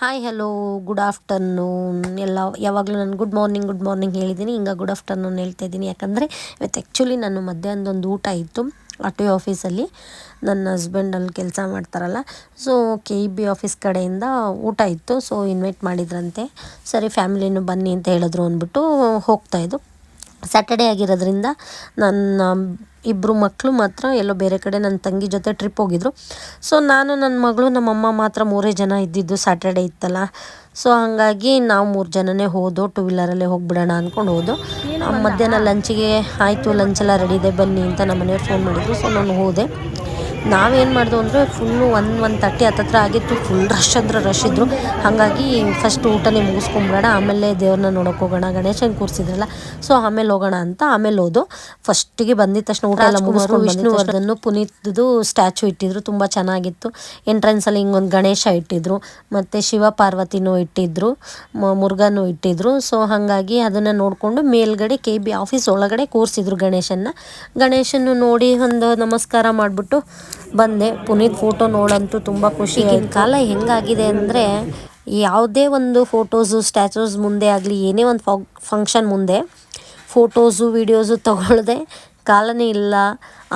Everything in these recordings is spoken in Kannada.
ಹಾಯ್ ಹಲೋ ಗುಡ್ ಆಫ್ಟರ್ನೂನ್ ಎಲ್ಲ ಯಾವಾಗಲೂ ನಾನು ಗುಡ್ ಮಾರ್ನಿಂಗ್ ಗುಡ್ ಮಾರ್ನಿಂಗ್ ಹೇಳಿದ್ದೀನಿ. ಹಿಂಗೆ ಗುಡ್ ಆಫ್ಟರ್ನೂನ್ ಹೇಳ್ತಾ ಇದ್ದೀನಿ. ಯಾಕಂದರೆ ಇವತ್ತು ಆ್ಯಕ್ಚುಲಿ ನಾನು ಮಧ್ಯಾಹ್ನದೊಂದು ಊಟ ಇತ್ತು. ಆಟೋ ಆಫೀಸಲ್ಲಿ ನನ್ನ ಹಸ್ಬೆಂಡ್ ಅಲ್ಲಿ ಕೆಲಸ ಮಾಡ್ತಾರಲ್ಲ. So K E B office ಕಡೆಯಿಂದ ಊಟ ಇತ್ತು. ಸೊ ಇನ್ವೈಟ್ ಮಾಡಿದ್ರಂತೆ. ಸರಿ ಫ್ಯಾಮಿಲಿನೂ ಬನ್ನಿ ಅಂತ ಹೇಳಿದ್ರು ಅಂದ್ಬಿಟ್ಟು ಹೋಗ್ತಾಯಿದ್ದು ಸ್ಯಾಟರ್ಡೇ ಆಗಿರೋದ್ರಿಂದ ನನ್ನ ಇಬ್ಬರು ಮಕ್ಕಳು ಮಾತ್ರ ಎಲ್ಲೋ ಬೇರೆ ಕಡೆ ನನ್ನ ತಂಗಿ ಜೊತೆ ಟ್ರಿಪ್ ಹೋಗಿದ್ರು. ಸೊ ನಾನು ನನ್ನ ಮಗಳು ನಮ್ಮಮ್ಮ ಮಾತ್ರ ಮೂರೇ ಜನ ಇದ್ದಿದ್ದು ಸ್ಯಾಟರ್ಡೇ ಇತ್ತಲ್ಲ. ಸೊ ಹಾಗಾಗಿ ನಾವು ಮೂರು ಜನನೇ ಹೋದೋ ಟೂ ವೀಲರಲ್ಲೇ ಹೋಗ್ಬಿಡೋಣ ಅಂದ್ಕೊಂಡು ಹೋದೋ. ಮಧ್ಯಾಹ್ನ ಲಂಚಿಗೆ ಆಯಿತು ಲಂಚೆಲ್ಲ ರೆಡಿ ಇದೆ ಬನ್ನಿ ಅಂತ ನಮ್ಮ ಮನೆಯವ್ರು ಫೋನ್ ಮಾಡಿದ್ರು. ಸೊ ನಾನು ಹೋದೆ. ನಾವೇನು ಮಾಡಿದ್ವು ಅಂದರೆ ಫುಲ್ಲು ಒನ್ ಒನ್ ತರ್ಟಿ ಹತ್ತತ್ರ ಆಗಿತ್ತು ಫುಲ್ ರಶ್ ಅಂದ್ರೆ ರಶ್ ಇದ್ದರು ಹಾಗಾಗಿ ಫಸ್ಟ್ ಊಟನೇ ಮುಗಿಸ್ಕೊಂಬಿಡೋಣ ಆಮೇಲೆ ದೇವ್ರನ್ನ ನೋಡೋಕೆ ಹೋಗೋಣ. ಗಣೇಶನ ಕೂರಿಸಿದ್ರಲ್ಲ ಸೊ ಆಮೇಲೆ ಹೋಗೋಣ ಅಂತ ಆಮೇಲೆ ಹೋದು. ಫಸ್ಟಿಗೆ ಬಂದಿದ ತಕ್ಷಣ ಊಟ ಎಲ್ಲ ಮುಗಿಸ್ಕೊಂಡು ವಿಷ್ಣುವರ್ಧನ್ ಪುನೀತ್ದು ಸ್ಟ್ಯಾಚು ಇಟ್ಟಿದ್ರು ತುಂಬ ಚೆನ್ನಾಗಿತ್ತು. ಎಂಟ್ರೆನ್ಸಲ್ಲಿ ಹಿಂಗೊಂದು ಗಣೇಶ ಇಟ್ಟಿದ್ರು ಮತ್ತು ಶಿವ ಪಾರ್ವತಿನೂ ಇಟ್ಟಿದ್ರು ಮುರುಘನೂ ಇಟ್ಟಿದ್ರು. ಸೊ ಹಾಗಾಗಿ ಅದನ್ನು ನೋಡಿಕೊಂಡು ಮೇಲ್ಗಡೆ ಕೆ ಬಿ ಆಫೀಸ್ ಒಳಗಡೆ ಕೂರಿಸಿದ್ರು ಗಣೇಶನ್ನ. ಗಣೇಶನ್ನು ನೋಡಿ ಒಂದು ನಮಸ್ಕಾರ ಮಾಡಿಬಿಟ್ಟು ಬಂದೆ. ಪುನೀತ್ ಫೋಟೋ ನೋಡಂತೂ ತುಂಬ ಖುಷಿ. ಈಗಿನ ಕಾಲ ಹೆಂಗಾಗಿದೆ ಅಂದರೆ ಯಾವುದೇ ಒಂದು ಫೋಟೋಸು ಸ್ಟ್ಯಾಚೂಸ್ ಮುಂದೆ ಆಗಲಿ, ಏನೇ ಒಂದು ಫಂಕ್ಷನ್ ಮುಂದೆ ಫೋಟೋಸು ವೀಡಿಯೋಸು ತಗೊಳ್ಳದೆ ಕಾಲನೇ ಇಲ್ಲ.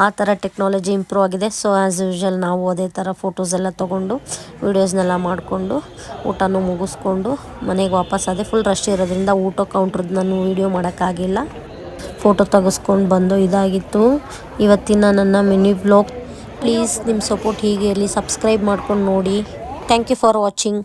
ಆ ಥರ ಟೆಕ್ನಾಲಜಿ ಇಂಪ್ರೂವ್ ಆಗಿದೆ. ಸೊ ಆ್ಯಸ್ ಯೂಶ್ವಲ್ ನಾವು ಅದೇ ಥರ ಫೋಟೋಸ್ ಎಲ್ಲ ತೊಗೊಂಡು ವೀಡಿಯೋಸ್ನೆಲ್ಲ ಮಾಡಿಕೊಂಡು, ಊಟನೂ ಮುಗಿಸ್ಕೊಂಡು ಮನೆಗೆ ವಾಪಸ್ ಅದೇ ಫುಲ್ ರಶ್ ಇರೋದ್ರಿಂದ ಊಟ ಕೌಂಟ್ರದ್ದು ನಾನು ವೀಡಿಯೋ ಮಾಡೋಕ್ಕಾಗಿಲ್ಲ. ಫೋಟೋ ತೆಗೆಸ್ಕೊಂಡು ಬಂದು ಇದಾಗಿತ್ತು. ಇವತ್ತಿನ ನನ್ನ ಮಿನಿ ವ್ಲಾಗ್ ಪ್ಲೀಸ್ ನಿಮ್ಮ ಸಪೋರ್ಟ್ ಹೀಗೆ ಇರಲಿ. ಸಬ್ಸ್ಕ್ರೈಬ್ ಮಾಡ್ಕೊಂಡು ನೋಡಿ. Thank you for watching